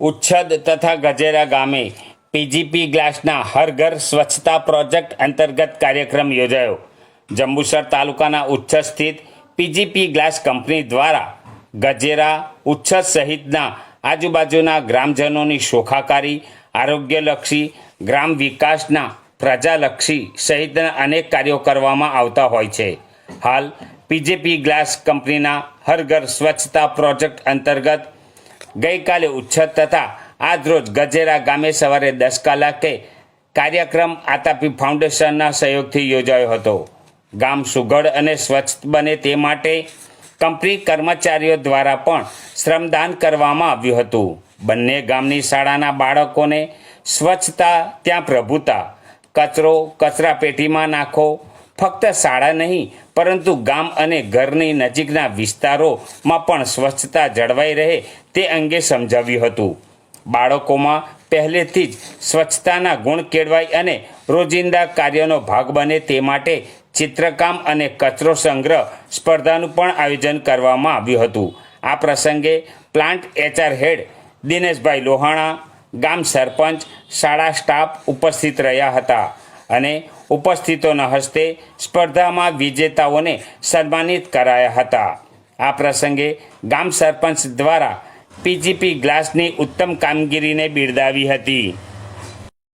ઉચ્છદ તથા ગજેરા ગામે પીજીપી ગ્લાસના હર ઘર સ્વચ્છતા પ્રોજેક્ટ અંતર્ગત કાર્યક્રમ યોજાયો. જંબુસર તાલુકાના ઉચ્છદ સ્થિત પીજીપી ગ્લાસ કંપની દ્વારા ગજેરા, ઉચ્છદ સહિતના આજુબાજુના ગ્રામજનોની શોખાકારી, આરોગ્યલક્ષી, ગ્રામ વિકાસના પ્રજાલક્ષી સહિતના અનેક કાર્યો કરવામાં આવતા હોય છે. હાલ પીજેપી ગ્લાસ કંપનીના હર ઘર સ્વચ્છતા પ્રોજેક્ટ અંતર્ગત ગઈકાલે ઉચ્છદ તથા આજરોજ ગજેરા ગામે સવારે દસ કલાકે કાર્યક્રમ આતાપી ફાઉન્ડેશનના સહયોગથી યોજાયો હતો. ગામ સુઘડ અને સ્વચ્છ બને તે માટે કંપની કર્મચારીઓ દ્વારા પણ શ્રમદાન કરવામાં આવ્યું હતું. બંને ગામની શાળાના બાળકોને સ્વચ્છતા, ત્યાં પ્રભુતા, કચરો કચરા પેટીમાં નાખો ફક્ત શાળા નહીં, પરંતુ ગામ અને ઘરની નજીકના વિસ્તારોમાં પણ સ્વચ્છતા જળવાઈ રહે તે અંગે સમજાવ્યું હતું. બાળકોમાં પહેલેથી જ સ્વચ્છતાના ગુણ કેળવાય અને રોજિંદા કાર્યનો ભાગ બને તે માટે ચિત્રકામ અને કચરો સંગ્રહ સ્પર્ધાનું પણ આયોજન કરવામાં આવ્યું હતું. આ પ્રસંગે plant HR head Dineshbhai Lohana, ગામ સરપંચ, શાળા સ્ટાફ ઉપસ્થિત રહ્યા હતા અને ઉપસ્થિતોના હસ્તે સ્પર્ધામાં વિજેતાઓને સન્માનિત કરાયા હતા. આ પ્રસંગે ગામ સરપંચ દ્વારા પીજીપી ગ્લાસની ઉત્તમ કામગીરીને બિરદાવી હતી.